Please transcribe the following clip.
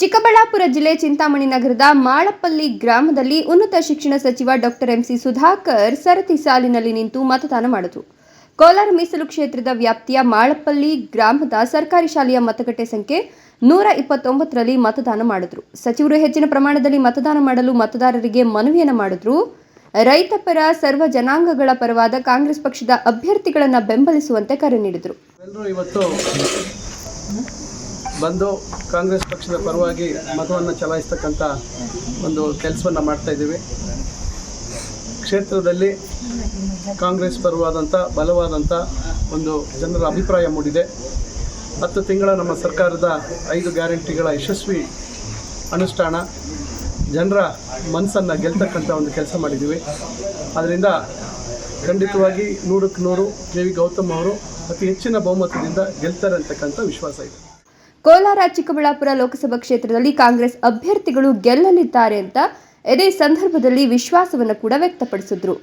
ಚಿಕ್ಕಬಳ್ಳಾಪುರ ಜಿಲ್ಲೆ ಚಿಂತಾಮಣಿ ನಗರದ ಮಾಳಪಲ್ಲಿ ಗ್ರಾಮದಲ್ಲಿ ಉನ್ನತ ಶಿಕ್ಷಣ ಸಚಿವ ಡಾಕ್ಟರ್ ಎಂಸಿ ಸುಧಾಕರ್ ಸರತಿ ಸಾಲಿನಲ್ಲಿ ನಿಂತು ಮತದಾನ ಮಾಡಿದರು. ಕೋಲಾರ ಮೀಸಲು ಕ್ಷೇತ್ರದ ವ್ಯಾಪ್ತಿಯ ಮಾಳಪಲ್ಲಿ ಗ್ರಾಮದ ಸರ್ಕಾರಿ ಶಾಲೆಯ ಮತಗಟ್ಟೆ ಸಂಖ್ಯೆ ನೂರ ಇಪ್ಪತ್ತೊಂಬತ್ತರಲ್ಲಿ ಮತದಾನ ಮಾಡಿದ್ರು. ಸಚಿವರು ಹೆಚ್ಚಿನ ಪ್ರಮಾಣದಲ್ಲಿ ಮತದಾನ ಮಾಡಲು ಮತದಾರರಿಗೆ ಮನವಿಯನ್ನು ಮಾಡಿದ್ರು. ರೈತಪರ ಸರ್ವ ಜನಾಂಗಗಳ ಪರವಾದ ಕಾಂಗ್ರೆಸ್ ಪಕ್ಷದ ಅಭ್ಯರ್ಥಿಗಳನ್ನು ಬೆಂಬಲಿಸುವಂತೆ ಕರೆ ನೀಡಿದರು. ಬಂದು ಕಾಂಗ್ರೆಸ್ ಪಕ್ಷದ ಪರವಾಗಿ ಮತವನ್ನು ಚಲಾಯಿಸ್ತಕ್ಕಂಥ ಒಂದು ಕೆಲಸವನ್ನು ಮಾಡ್ತಾ ಇದ್ದೀವಿ. ಕ್ಷೇತ್ರದಲ್ಲಿ ಕಾಂಗ್ರೆಸ್ ಪರವಾದಂಥ ಬಲವಾದಂಥ ಒಂದು ಜನರ ಅಭಿಪ್ರಾಯ ಮೂಡಿದೆ. ಹತ್ತು ತಿಂಗಳ ನಮ್ಮ ಸರ್ಕಾರದ ಐದು ಗ್ಯಾರಂಟಿಗಳ ಯಶಸ್ವಿ ಅನುಷ್ಠಾನ, ಜನರ ಮನಸ್ಸನ್ನು ಗೆಲ್ತಕ್ಕಂಥ ಒಂದು ಕೆಲಸ ಮಾಡಿದ್ದೀವಿ. ಅದರಿಂದ ಖಂಡಿತವಾಗಿ ನೂರಕ್ಕೆ ನೂರು ಕೆ ವಿ ಗೌತಮ್ ಅವರು ಅತಿ ಹೆಚ್ಚಿನ ಬಹುಮತದಿಂದ ಗೆಲ್ತಾರೆ ಅಂತಕ್ಕಂಥ ವಿಶ್ವಾಸ ಇದೆ. ಕೋಲಾರ ಚಿಕ್ಕಬಳ್ಳಾಪುರ ಲೋಕಸಭಾ ಕ್ಷೇತ್ರದಲ್ಲಿ ಕಾಂಗ್ರೆಸ್ ಅಭ್ಯರ್ಥಿಗಳು ಗೆಲ್ಲಲಿದ್ದಾರೆ ಅಂತ ಇದೇ ಸಂದರ್ಭದಲ್ಲಿ ವಿಶ್ವಾಸವನ್ನು ಕೂಡ ವ್ಯಕ್ತಪಡಿಸಿದ್ರು.